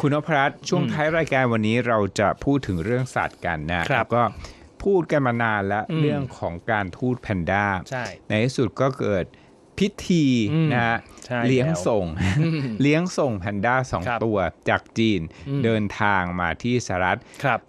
คุณนพรัตน์ช่วงท้ายรายการวันนี้เราจะพูดถึงเรื่องสัตว์กันนะครับก็พูดกันมานานแล้วอืมเรื่องของการทูตแพนด้าใช่ในที่สุดก็เกิดพิธีอืมนะฮะใช่เลี้ยงแล้วส่ง เลี้ยงส่งแพนด้าสองครับตัวจากจีนอืมเดินทางมาที่สหรัฐครับ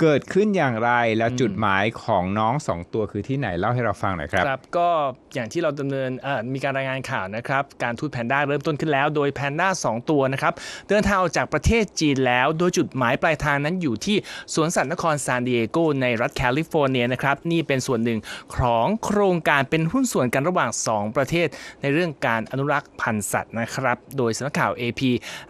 เกิดขึ้นอย่างไรและจุดหมายของน้องสองตัวคือที่ไหนเล่าให้เราฟังหน่อยครับครับ ก็อย่างที่เราดำเนินเอ่อมีการรายงานข่าวนะครับ การทูตแพนด้าเริ่มต้นขึ้นแล้ว โดยแพนด้า2ตัวนะครับ เดินทางออกจากประเทศจีนแล้ว โดยจุดหมายปลายทางนั้นอยู่ที่สวนสัตว์นครซานดิเอโกในรัฐแคลิฟอร์เนียนะครับ นี่เป็นส่วนหนึ่งของโครงการเป็นหุ้นส่วนกันระหว่าง 2 ประเทศ ในเรื่องการอนุรักษ์พันธุ์สัตว์นะครับ โดยสำนักข่าว AP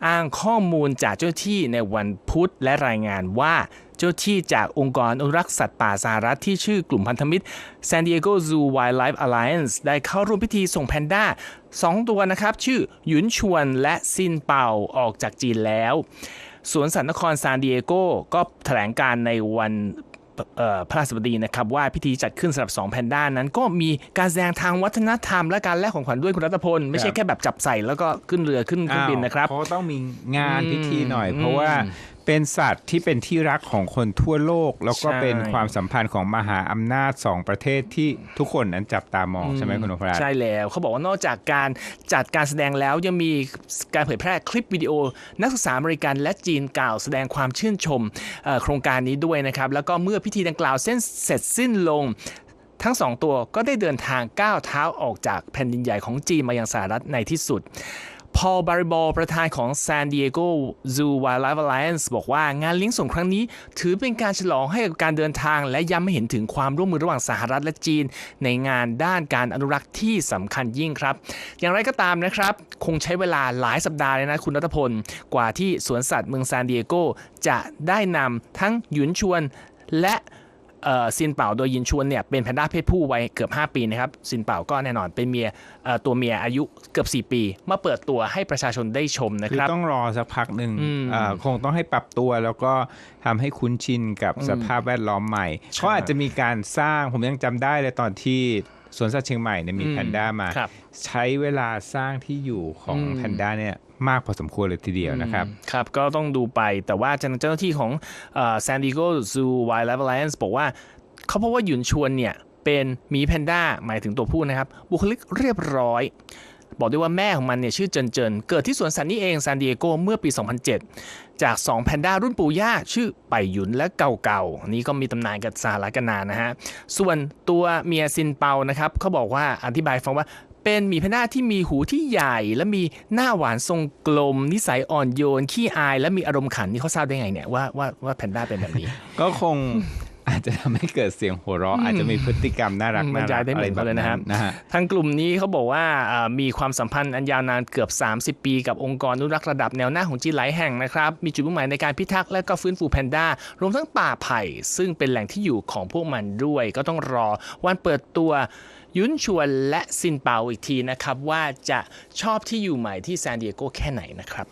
อ้างข้อมูลจากเจ้าหน้าที่ในวันพุธและรายงานว่า เจ้าที่จากองค์กรอนุรักษ์สัตว์ป่าสหรัฐที่ชื่อกลุ่มพันธมิตร San Diego Zoo Wildlife Alliance ได้เข้าร่วมพิธีส่งแพนด้า 2 ตัวนะครับ ชื่อหยุนชวนและซินเป่าออกจากจีนแล้วสวนสัตว์นครซานดิเอโกก็แถลงการในวันเอ่อพระราชบดีนะครับว่าพิธีจัดขึ้นสำหรับ 2 แพนด้านั้นก็มีการแสดงทางวัฒนธรรม และการแลกของขวัญด้วยคุณรัตพล ไม่ใช่แค่แบบจับใส่แล้วก็ขึ้นเรือขึ้นเครื่องบินนะครับเขาต้องมีงานอืมพิธีหน่อยอืมเพราะว่า เป็นสัตว์ที่เป็นที่รักของคนทั่วโลก แล้วก็ใช่ เป็นความสัมพันธ์ของมหาอำนาจสองประเทศที่ทุกคนนั้นจับตามองใช่ไหมคุณนพรัตน์ ใช่แล้วเขาบอกว่านอกจากการจัดการแสดงแล้วยังมีการเผยแพร่คลิปวิดีโอ นักศึกษาอเมริกันและจีนกล่าวแสดงความชื่นชมเอ่อโครงการนี้ด้วยนะครับแล้วก็เมื่อพิธีดังกล่าวเส้นเสร็จสิ้นลง ทั้งสองตัวก็ได้เดินทางก้าวเท้าออกจากแผ่นดินใหญ่ของจีนมายังสหรัฐในที่สุด พอลบาริบอลประธานของ San Diego Zoo Wildlife Alliance บอกว่างานเลี้ยงส่งครั้งนี้ ถือเป็นการฉลองให้กับการเดินทาง และย้ำให้เห็นถึงความร่วมมือระหว่างสหรัฐและจีน ในงานด้านการอนุรักษ์ที่สำคัญยิ่งครับ อย่างไรก็ตามนะครับ คงใช้เวลาหลายสัปดาห์เลยนะคุณรัตพล กว่าที่สวนสัตว์เมืองซานดิเอโกจะได้นำทั้งหยุนชวนและ ซินเป่าโดยยินชวนเนี่ยเป็นแพนด้าเพศผู้วัยเกือบ 5 ปีนะครับซินเป่าก็แน่นอนเป็นเมียเอ่อตัวเมียอายุเกือบ 4 ปีมาเปิดตัวให้ประชาชนได้ชมนะคืคอรับต้องรอสักพักหนึ่งอืมอ่าคงต้องให้ปรับตัวแล้วก็ทำให้คุ้นชินกับสภาพแวดล้อมใหม่ใช่เขาอาจจะมีการสร้างผมยังจำได้เลยตอนที่ สวนสัตว์เชียงใหม่เนี่ยมีอืมแพนด้ามาครับใช้เวลาสร้างที่อยู่ของอืมแพนด้าเนี่ยมากพอสมควรเลยทีเดียวนะครับ ครับ ก็ต้องดูไปแต่ว่าเจ้าหน้าที่ของแซนดิโกซูไวล์ไลฟ์ Alliance บอกว่า เขาพบว่าหยุนชวนเนี่ยเป็นหมีแพนด้าหมายถึงตัวผู้นะครับ บุคลิกเรียบร้อย บอกด้วยว่าแม่ของมันเนี่ยชื่อเจินเจินเกิดที่สวนสัตว์นี้เองซานดิเอโกเมื่อปี 2007 จาก 2 แพนด้ารุ่นปู่ย่าชื่อไปหยุนและเก่าเก่าๆอันนี้ก็มีตำนานกับสหรัฐกันนานนะฮะ ส่วนตัวเมียซินเปานะครับเขาบอกว่าอธิบายฟังว่าเป็นหมีแพนด้าที่มีหูที่ใหญ่และมีหน้าหวานทรงกลม นิสัยอ่อนโยน ขี้อาย และมีอารมณ์ขันนี่เขาทราบได้ไงเนี่ยว่าว่าว่าแพนด้าเป็นแบบนี้ ก็คง อาจจะทำให้เกิดเสียงหัวเราะอาจจะมีพฤติกรรมน่ารักอืมบรรยายได้เหมือนกันเลยนะครับนะฮะทางกลุ่มนี้เขาบอกว่าอ่ามีความสัมพันธ์อันยาวนานเกือบ 30 ปี กับองค์กรอนุรักษ์ระดับแนวหน้าของจีนหลายแห่งนะครับมีจุดมุ่งหมายในการพิทักษ์และก็ฟื้นฟูแพนด้ารวมทั้งป่าไผ่ซึ่งเป็นแหล่งที่อยู่ของพวกมันด้วย ก็ต้องรอวันเปิดตัวยุนชวนและซินเปาอีกทีนะครับว่าจะชอบที่อยู่ใหม่ที่ซานดิเอโกแค่ไหนนะครับ